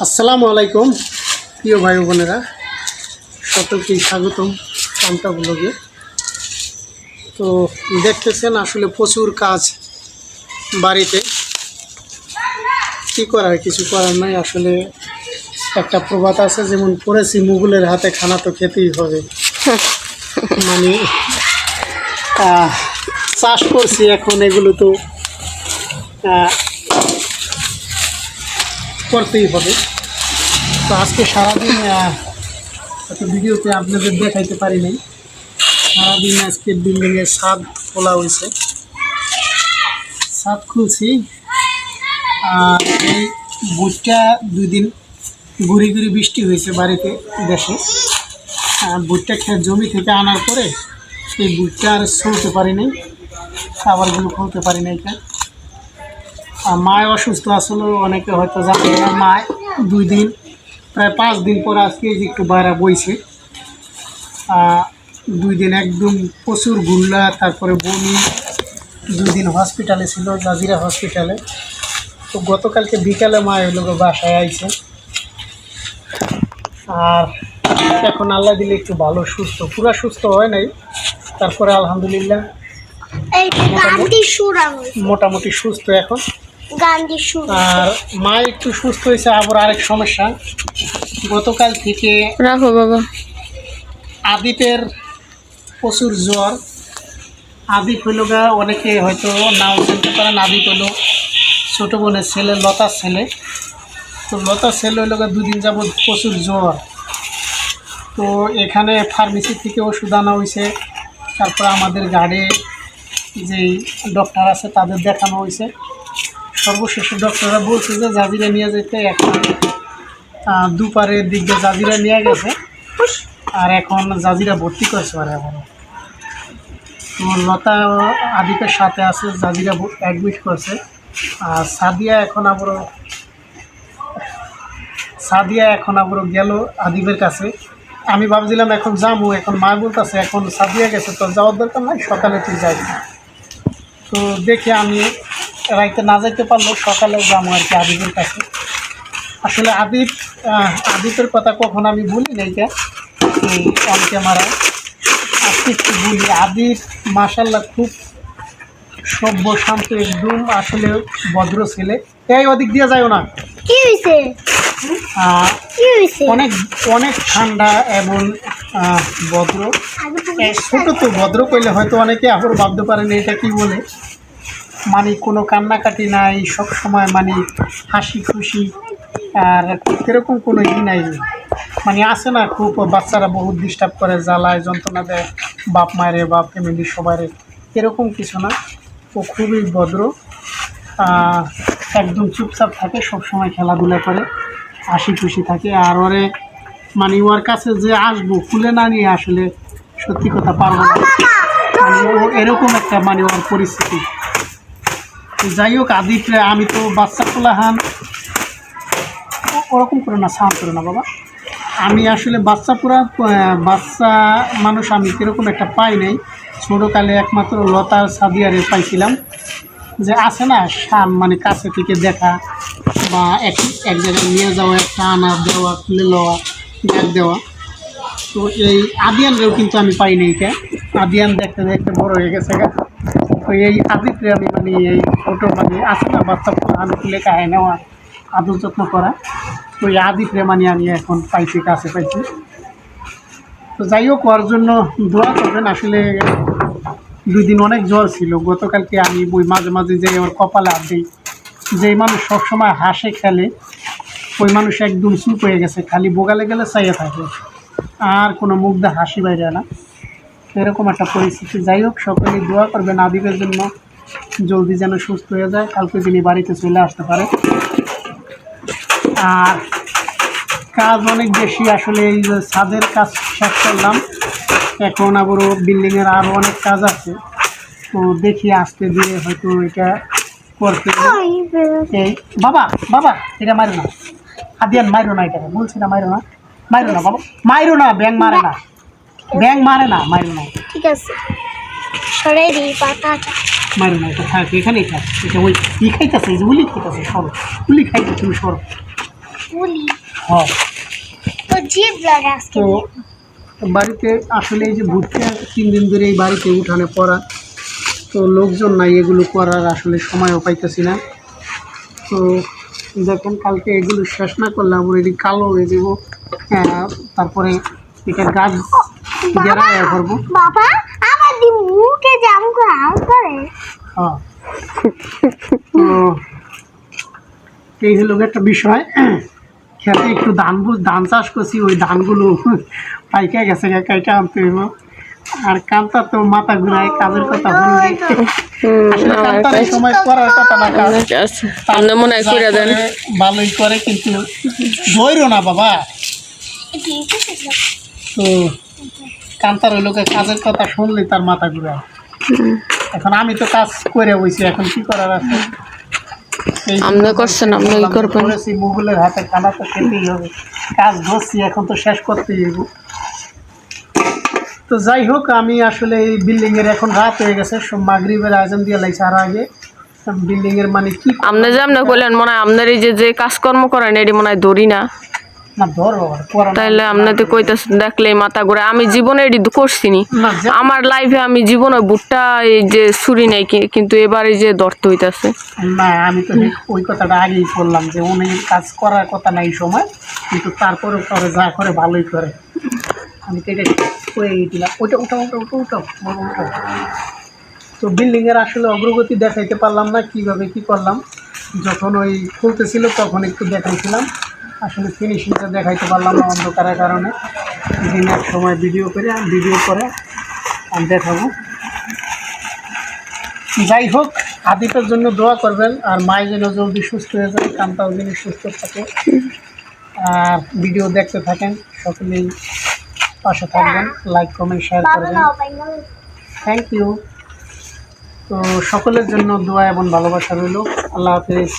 আসসালামু আলাইকুম, প্রিয় ভাই বোনেরা। সকলকেই স্বাগতম কান্তা ব্লগে। তো দেখতেছেন, আসলে প্রচুর কাজ বাড়িতে। কী করার, কিছু করার নাই। আসলে একটা প্রবাদ আছে, যেমন পড়েছি মুঘলের হাতে, খানা তো খেতেই হবে। মানে চাষ করছি এখন, এগুলো তো করতেই হবে। তো আজকে সারাদিন হয়তো ভিডিওতে আপনাদের দেখাইতে পারি নাই সারাদিন আজকে বিল্ডিংয়ের ছাদ খোলা হয়েছে। ছাদ খুলছি। আর এই বুটটা দুই দিন গুড়ি গুড়ি বৃষ্টি হয়েছে বাড়িতে, দেশে। বুটটা খেয়ে জমি থেকে আনার পরে সেই বুটটা আর চলতে পারি নাই খাবারগুলো খুলতে পারি এটা মায় অসুস্থ আসলে অনেকে হয়তো জানে মায় দুই দিন প্রায় পাঁচ দিন পর আজকে যে একটু বাইরে বইছে। দুই দিন একদম প্রচুর গুল্লা তারপরে বমি দুই দিন হসপিটালে ছিল জাজিরা হসপিটালে তো গতকালকে বিকালে মা এগুলো বাসায় আইছে। আর এখন আল্লাহ দিলে একটু ভালো সুস্থ পুরা সুস্থ হয় নাই। তারপরে আলহামদুলিল্লাহ মোটামুটি সুস্থ এখন। আর মা একটু সুস্থ হয়েছে আবার আরেক সমস্যা। গতকাল থেকে রাখো বাবা। আদিপের প্রচুর জ্বর। আদিপ হইল গা অনেকে হয়তো নাও জানতে পারেন আদিপ হলো ছোটো বোনের ছেলে লতার ছেলে। তো লতার ছেলে হইল গা দুদিন যাবৎ প্রচুর জ্বর। তো এখানে ফার্মেসি থেকে ওষুধ আনা হয়েছে। তারপর আমাদের গাড়ি যেই ডক্টর আছে তাদের দেখানো হয়েছে। সর্বশেষে ডক্টররা বলছে যে জাজিরা নিয়ে যেতে এখন দুপারের দিক দিয়ে জাজিরা নিয়ে গেছে। আর এখন জাজিরা ভর্তি করেছে আর এখন। লতা আদিপের সাথে আছে, জাজিরা অ্যাডমিট করছে। আর সাদিয়া এখন আবারও, সাদিয়া এখন আবারও গেল আদিবের কাছে। আমি ভাবছিলাম এখন যাব, এখন মা বলতেছে, এখন সাদিয়া গেছে তো যাওয়ার দরকার নাই, সকালে তুই যাই তো দেখে আমি রাইতে না যাইতে পারলেও সকালে যাব আর কি আদিবের কাছে। আসলে আহ, আদিপের কথা কখন আমি বলি নাই কে? এই অন ক্যামেরায় আজকে একটু বলি আদিপ মাসাল্লাহ খুব সভ্য শান্ত একদম আসলে ভদ্র ছেলে। এই ওদিক দিয়ে যাইও না। কি কি অনেক অনেক ঠান্ডা এবং ভদ্র। ছোট তো ভদ্র কইলে হয়তো অনেকে আবার ভাবতে পারেন এটা কি বলে। মানে কোনো কান্নাকাটি নাই, সব সময় মানে হাসি খুশি, আর এরকম কোনো ই নাই। মানে আসে না খুব, বাচ্চারা বহুত ডিস্টার্ব করে, জ্বালায়, যন্ত্রণা দেয়, বাপ মায়ের, বাপ ফ্যামিলি সবারে এরকম কিছু না, ও খুবই ভদ্র। একদম চুপচাপ থাকে সবসময় খেলাধুলা করে, হাসি খুশি থাকে। আর ওরে মানে ওর কাছে যে আসব, খুলে না নিয়ে আসলে সত্যি কথা পারব না। মানে ও এরকম একটা মানে ওর পরিস্থিতি। যাই হোক আদিত্রে আমি তো বাচ্চা কোলাহান। ও- ওরকম করে না, সাউন্ড করে না, বাবা। আমি আসলে বাচ্চা পুরা বাচ্চা মানুষ আমি কীরকম একটা পাই নাই। ছোটোকালে একমাত্র লতা সাদিয়ারে পাইছিলাম। যে আছে না শান মানে কাছে থেকে দেখা, বা এক এক জায়গায় নিয়ে যাওয়া, একটা আনা দেওয়া খুলে লওয়া, ব্যাগ দেওয়া। তো এই আদিয়ানরেও কিন্তু আমি পাই নাই কে আদিয়ান দেখতে দেখতে বড় হয়ে গেছে এই আদিত্রে আমি মানে এই ছোটো মানে আছে না বাচ্চা আমি খুলে কাহে নেওয়া আদর যত্ন করা তো এই আদিত্রে মানে আমি এখন পাইছি, কাছে পাইছি। তো যাই হোক ওর জন্য দোয়া করবেন। আসলে দুই দিন অনেক জ্বর ছিল। গতকালকে আমি বই মাঝে মাঝে যে ওর কপালে হাত দিই যেই মানুষ সবসময় হাসে, খেলে, ওই মানুষ একদম চুপ হয়ে গেছে। খালি বোগালে গেলে চাইয়ে থাকে। আর কোনো মুখ দিয়ে হাসি বাইরে না। এরকম একটা পরিস্থিতি। যাই হোক সকলে দোয়া করবেন আদিবের জন্য। জলদি যেন সুস্থ হয়ে যায়। কালকে তিনি বাড়িতে চলে আসতে পারে। আর কাজ অনেক বেশি। আসলে এই যে ছাদের কাজ শেষ করলাম। এখন আবারও বিল্ডিংয়ের আরও অনেক কাজ আছে। তো দেখি আসতে দিয়ে হয়তো এটা করতে এই বাবা বাবা এটা মারো না। আদিয়ান মারো না এটা বলছি না মারো না। মারো না বাবা। মারো না ব্যাং মারে না। ব্যাং মারে না মারো না। ঠিক আছে। সরে দিই পাতাটা। মারো না এটা থাক এখানেই থাক। এটা ওই ই খাইতেছে এই যে উলি খাইতেছে সরো। উলি খাইতে তুমি সরো। ফুলি হ্যাঁ তো জিভ লাগে আজকে। বাড়িতে আসলে এই যে ভুট্টা তিন দিন ধরে এই বাড়িতে উঠানে পড়া তো লোকজন নাই এগুলো করার আসলে সময়ও পাইতেছি না। তো দেখেন কালকে এগুলো শেষ না করলে আমরা এটি কালো হয়ে দেবো আহ, তারপরে এটা গাছ বাবা আমার দি মুখে জাম করে। করে হ্যাঁ এই হলো একটা বিষয়। খেতে একটু ধান ধান চাষ করছি ওই ধানগুলো পাইকা গেছে কাইটা আনতে হইব। আর কান্তা তো মাথা ঘুরায় কাজের কথা বললে। সময় করার কথা না কাজ মনে হয় করে দেন ভালোই করে কিন্তু ধৈর্য না বাবা। তো কান্তার ওই লোকের কাজের কথা শুনলে তার মাথা ঘুরায় এখন আমি তো কাজ করে বইছি এখন কি করার আছে? আপনি করছেন, আপনি ই করবেন। হাতে খানা তো খেতেই হবে। কাজ ধরছি এখন তো শেষ করতেই তো যাই হোক আমি আসলে এই বিল্ডিং এর এখন রাত হয়ে গেছে সব মাগরিবের আয়োজন দিয়ে লাগছে আর আগে। বিল্ডিং এর মানে কি আপনি যে আপনি বললেন মনে হয় আপনার এই যে যে কাজকর্ম করেন এটি মনে হয় ধরি না। তাইলে আপনাদের কইতেছে দেখলে মাথা ঘুরে। আমি জীবনে এটি করছি নি আমার লাইফে আমি জীবনে বুটটা এই যে ছুরি নেই কিন্তু এবার যে ধরতে হইতাছে। না আমি তো ওই কথাটা আগেই বললাম যে উনি কাজ করার কথা না এই সময় কিন্তু তারপরে করে যা করে ভালোই করে। আমি তো এটা করে দিলাম ওটা ওটা ওটা ওটা ওটা ওটা তো বিল্ডিংয়ের আসলে অগ্রগতি দেখাইতে পারলাম না কীভাবে কি করলাম। যখন ওই খুলতেছিল তখন একটু দেখাইছিলাম। আসলে ফিনিশিংটা দেখাইতে পারলাম না অন্ধকারের কারণে। দিনের সময় ভিডিও করে ভিডিও করে আমি দেখাবো যাই হোক আদিতের জন্য দোয়া করবেন আর মায়ের যেন জলদি সুস্থ হয়ে যায় কান্তাও যেন সুস্থ থাকে। আর ভিডিও দেখতে থাকেন সকলেই পাশে থাকবেন লাইক কমেন্ট শেয়ার করবেন। থ্যাংক ইউ তো সকলের জন্য দোয়া এবং ভালোবাসা রইল। আল্লাহ হাফেজ।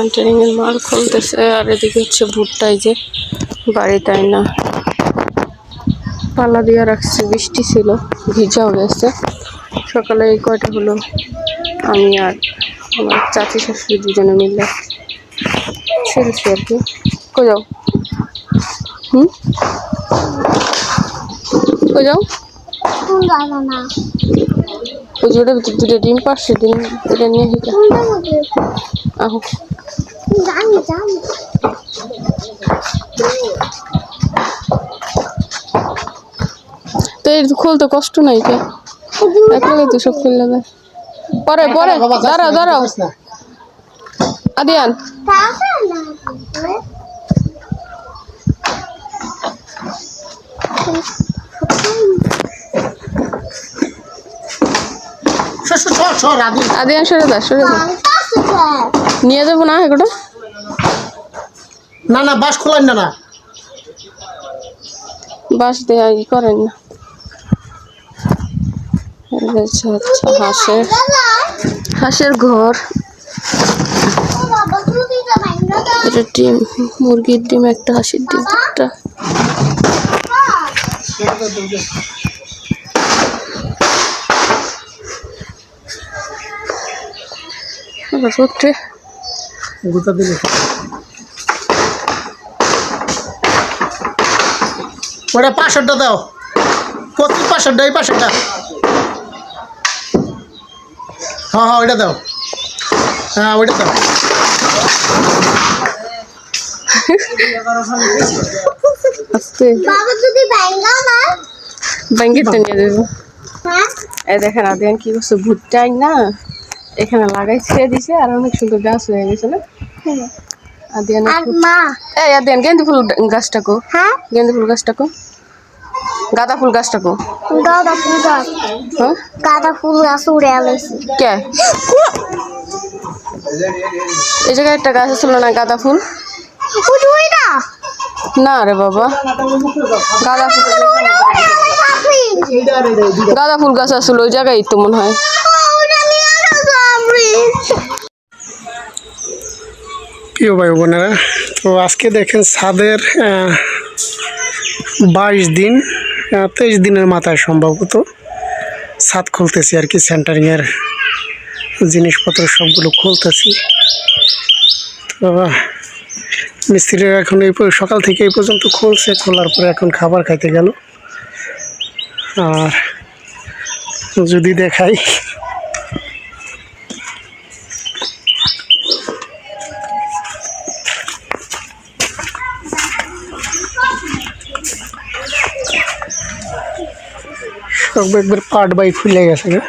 সেন্টারিং এর মাল খুলতেছে, আর এদিকে হচ্ছে ভুট্টাই যে বাড়িটাই না। পালা দিয়ে রাখছে, বৃষ্টি ছিল ভিজাও গেছে। সকালে এই কয়টা হলো, আমি আর আমার চাচি শাশুড়ি দুজনে মিলে ছিলছি আর কি। কই যাও? হুম? কই যাও? ওই দুটো ডিম পারছে ডিম এটা নিয়ে আহো জানি জানি। তো এর খুলতে কষ্ট নাই কে? একলাই তো সব খুললে পরে পরে যাস না, দাঁড়াও। দাঁড়াও। আদিয়ান। আদিয়ান। সরে দা সরে দা নিয়ে যাব না এগুলো? না না বাস খোলেন না না। বাস দেয়া ই করেন না। আচ্ছা হাঁসের হাঁসের ঘর। এটা ডিম মুরগির ডিম একটা হাঁসের ডিম একটা আবার রোদ্রে গুতা দিলে ওটা পাঁচশোটা দাও। প্রতি পাঁচশোটা এই পাঁচশোটা হ্যাঁ হ্যাঁ ওইটা দাও। হ্যাঁ ওইটা দাও। আস্তে। বাবা যদি ব্যাঙ্গা না? ব্যাঙ্গেটটা নিয়ে দেবো দেখেন আদিয়ান কি করছে ভুট্টাই না এখানে লাগাই ছেড়ে দিছে আর অনেক সুন্দর গাছ হয়ে গেছে না? আর মা। এই আদিয়ান গেন্দু ফুল গাছটা কো। হ্যাঁ? গেন্দু ফুল গাছটা কো। গাঁদা ফুল গাছটা কো। গাঁদা ফুল গাছ। হ্যাঁ? গাঁদা ফুল গাছ উড়ে আলাইছি কে? এই জায়গায় একটা গাছ ছিল না গাঁদা ফুল? না না রে বাবা। গাঁদা ফুল। গাঁদা ফুল গাছ আসলে ওই জায়গায় তো মনে হয়। প্রিয় ভাই বোনেরা, তো আজকে দেখেন ছাদের বাইশ দিন তেইশ দিনের মাথায় সম্ভবত ছাদ খুলতেছি আর কি সেন্টারিংয়ের জিনিসপত্র সবগুলো খুলতেছি। তো, মিস্ত্রিরা এখন এই সকাল থেকে এই পর্যন্ত খুলছে, খোলার পরে এখন খাবার খাইতে গেল। আর যদি দেখাই একবার পার্ট বাই খুলে গেছে গা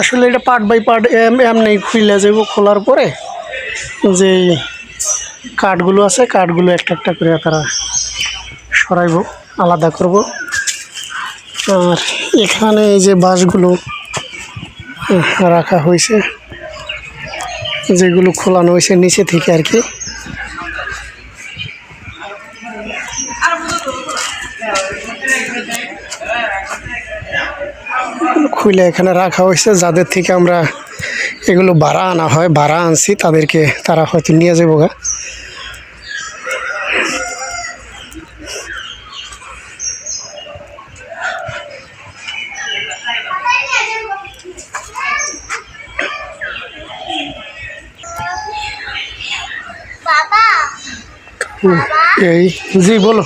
আসলে এটা পার্ট বাই পার্ট এম এমনি খুলে যাব খোলার পরে। যে কাঠগুলো আছে কাঠগুলো একটা একটা করে তারা সরাইব আলাদা করব। আর এখানে এই যে বাঁশগুলো আহ, রাখা হয়েছে। যেগুলো খোলানো হয়েছে নিচে থেকে আর কি। খুলে এখানে রাখা হয়েছে, যাদের থেকে আমরা এগুলো ভাড়া আনা হয়, ভাড়া আনছি, তাদেরকে তারা হয়তো নিয়ে যাব গা। এই, জি, বলো।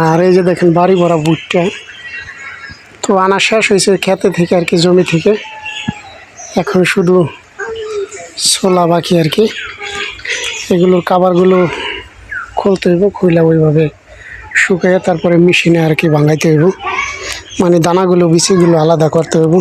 আর এই যে দেখেন, বাড়ি ভরা বুটটা। তো আনা শেষ হয়েছে খেতে থেকে আর কি, জমি থেকে। এখন শুধু ছোলা বাকি আর কি। এগুলোর কাবারগুলো খুলতে হইব, খুইলা ওইভাবে শুকিয়ে তারপরে মেশিনে আর কি ভাঙাইতে হইব। মানে দানাগুলো, বিচিগুলো আলাদা করতে হইব।